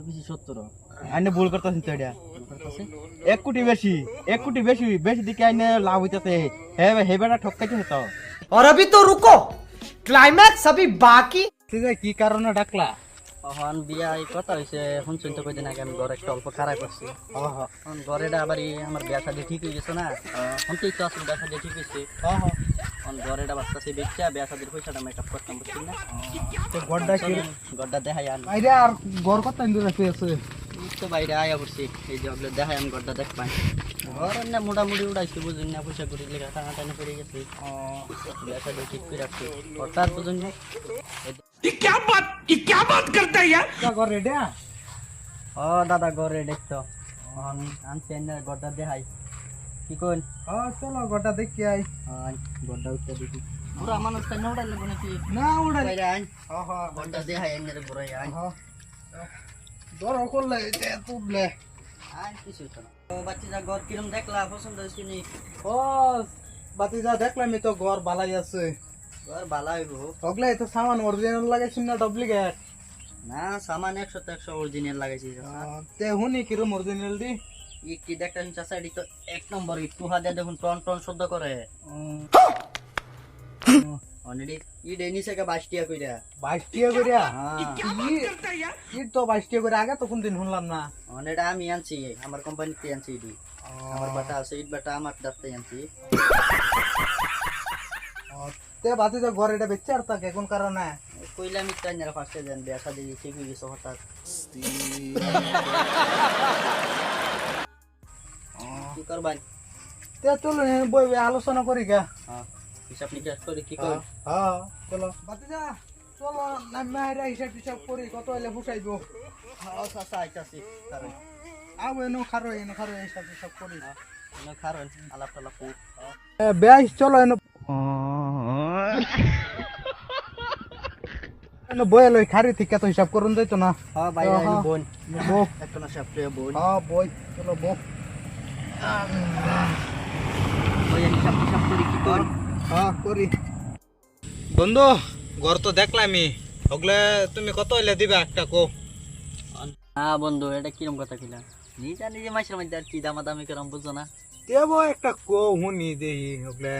বেশি সত্তর আইনে ভুল করতেছেন তো এটা করতেছে এক কোটি বেশি এক কোটি বেশি বেশি দিকে আইনে লাভ হইতেছে হে হে বেটা ঠকাইছে তো और अभी तो रुको क्लाइमैक्स अभी बाकी ঠিক আছে কি কারণে ডাকলা এখন বিয়া এই কথা হয়েছে শুনছেন তো কদিন আগে আমি ঘর একটা অল্প খারাপ করছি এখন ঘরেটা আবার এই আমার বিয়া শাদি ঠিক হয়ে গেছে না শুনতেই তো আসলে বিয়া শাদি ঠিক হয়েছে এখন ঘরেটা বাচ্চাছে বেচা বিয়া শাদির পয়সাটা মেকআপ করতাম বুঝছি না? তো গড্ডা কি? গড্ডা দেখাই আন। আইরে আর ঘর কত ইন্দু রাখতে আছে? তো বাইরে আয়া পড়ছি এই যে ওগুলো দেখাই আমি গড্ডা দেখ পাই ঘর না মোটামুটি উড়াইছি বুঝুন না পয়সা করি লেখা টানা টানা পড়ে গেছে। বিয়া শাদি ঠিক করে রাখছি হঠাৎ বুঝুন না। ঘর রেডি? ও দাদা ঘরে দেখতো আমি আনছি এনে গড্ডা দেখাই। কি কোন হ্যাঁ চলো গড্ডা দেখি আই। আই গড্ডা উঠতে দিবি পুরা মানুষ তাই নড়াই লাগবে নাকি? না উড়া বাইরে আই হ্যাঁ হ্যাঁ গড্ডা দেখাই এনে রে আই হ্যাঁ ধর করলে এটা তুবলে আই কিছু হতো না। ও বাচ্চা ঘর কিরম দেখলা? পছন্দ হয়েছে নি? ও বাতিজা দেখলাম তো ঘর বালাই আছে। ঘর ভালো হইব। ওগুলা তো সামান অরিজিনাল লাগাইছিস না ডুপ্লিকেট না সামান একশো তো একশো অরিজিনাল লাগাইছি। তে হুনি কিরম অরিজিনাল দি? ইট কি দেখতে চাষা এটি তো এক নম্বর ইট। টু হাজার দেখুন টন টন শুদ্ধ করে। অলরেডি ইট। কইরা। হ্যাঁ। ইট তো বাইশ করে আগে তো কোনদিন শুনলাম না। এটা আমি আনছি আমার কোম্পানিতে আনছি ইডি আমার বাটা আছে ইট বাটা আমার আনছি। তে ঘর এটা বেচে আর তাকে কোন কারণে? কইলাম ইট টাইনার ফার্স্টে দেন ঠিক হয়ে গেছে হঠাৎ। কি করবান? তে চলো বই বই আলোচনা করি গা। হ্যাঁ হিসাব নিকাশ করে কি কর হ্যাঁ চলো। বাতিজা চলো নামে হিসাব টিসাব করি কত হইলে হ্যাঁ চাচা আইতাছি কারণ আও এনো খারো এনো খারো হিসাব টিসাব করি। কারণ আলাপ টালাপ করি। বেশ চলো এনো এনো বই লই খারি ঠিক তো হিসাব করুন যাইতো না। হ্যাঁ ভাই হ্যাঁ। বোন। বো একটা না সাপটে বোন। হ্যাঁ বই চলো বো ওই হিসাব হিসাব করি কি কর হ্যাঁ করি বন্ধু ঘর তো দেখলামই ওগুলা তুমি কত হইলে দিবা একটা কো? হ্যাঁ বন্ধু এটা কিরম কথা কিলা নিজা নিজে মাসের মধ্যে আর কি দামা দামি কিরম বুঝছ না? দেবো একটা কো হুনি দেই ওগুলা।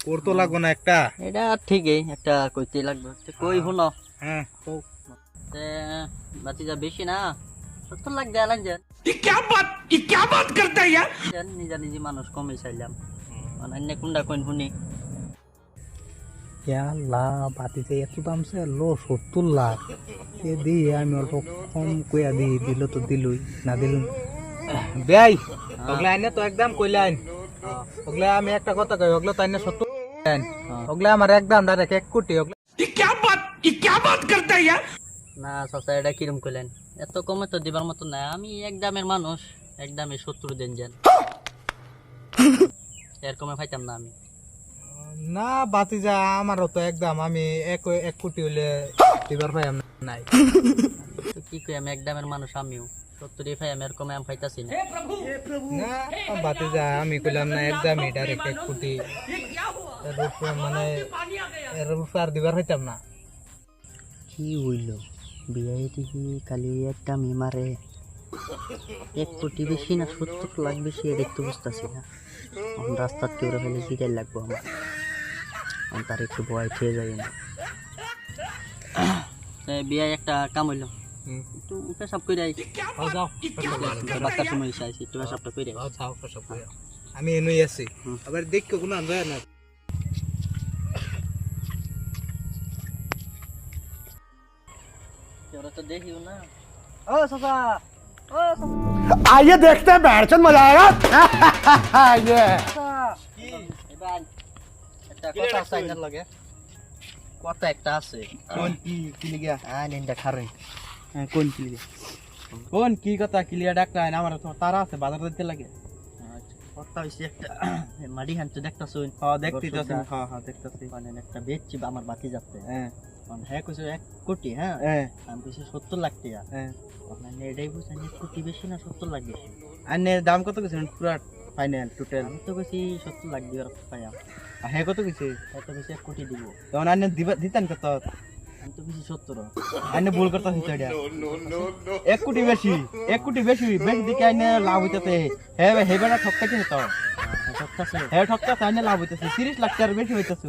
করতো লাগবো না একটা। এটা ঠিকই একটা কইতে লাগবে। কই শুনো। হ্যাঁ বাতি যা বেশি না? সত্তর লাখ দেয়া লাগছে। জান, নিজা নিজে মানুষ কমে চাইলাম। অন্য কোনটা কইন শুনি। ইয়াল্লা বাতিতে এত দাম সে লো সত্তর লাখ এ দি আমি অল্প কম কইয়া দি দিল তো দিলুই না দিল বেয়াই ওগুলা আইনে তো একদম কইলাইন ওগুলা আমি একটা কথা কই ওগুলো তো আইনে সত্তর। ওগুলা আমার একদম ডাইরেক্ট এক কোটি ওগুলা না চাচা এটা কিরম কইলেন এত কমে তো দিবার মতো না আমি এক দামের মানুষ এক দামে সত্তর দিন যান। এর কমে পাইতাম না আমি। না বাতিজা আমারও তো একদম আমি এক এক কোটি হইলে দিবার পাই নাই। তো কি কই আমি এক দামের মানুষ আমিও। সত্তরই পাই আমি এর কমে আমি পাইতাছি না না বাতিজা আমি কইলাম না একদমই ডাইরেক্ট এক কোটি। এর উপরে মানে এর উপরে আর দিবার হইতাম না। কি হইল? বিয়ে দেখি কালি একটা মেমারে। এক কোটি বেশি না সত্তর লাখ বেশি এটা একটু বুঝতেছি না। এখন রাস্তার কেউ ফেলে জিরাই লাগবো আমার। আমি তার একটু ভয় খেয়ে যাই না। বিয়ে একটা কাম হইল। হুম। একটু পেশাব করে আই ও যাও বাচ্চার সময় এসে আইসি একটু পেশাবটা করে ও যাও আমি এনুই আছি। আবার দেখো কোনো আন্দাজ না ওরা তো দেখিও না ও সাসা ও आइए देखते हैं बैठचंद मजा आएगा ये এবার একটা কথা আছে আইনার লগে কথা একটা আছে কোন কি কি লিগা আ নিন্দা খারে হ্যাঁ কোন কি লিগা কোন কি কথা ক্লিয়ার ডাক্তার আমার তো তারা আছে বাজার দিতে লাগে কথা হইছে একটা মাটি হান তো দেখতাছ হ্যাঁ দেখতে তো গরসুটা। হ্যাঁ হ্যাঁ দেখতেছি মানে একটা বেচছি বা আমার বাতি যাচ্ছে হ্যাঁ মানে হ্যাঁ কইছে এক কোটি হ্যাঁ? হ্যাঁ আমি কইছি সত্তর লাখ টাকা। হ্যাঁ মানে এটাই বুঝছেন এক কোটি বেশি না সত্তর লাখ বেশি? আনে দাম কত কিছু পুরা ফাইনাল টোটাল আমি তো কইছি সত্তর লাখ দিবার পাইয়া হ্যাঁ কত কিছু এত বেশি এক কোটি দিব। তখন আনে দিবা দিতেন কত? আমি তো বেশি সত্তর। আইনে ভুল করতে এটা। এক কোটি বেশি এক কোটি বেশি বেশি দিকে আইনে লাভ হইতেছে। হে হে বেড়া ঠকাইতে তো সত্তাছে হে ঠকতাছে আইনে লাভ হইতেছে। তিরিশ লাখ টাকার বেশি হইতেছে।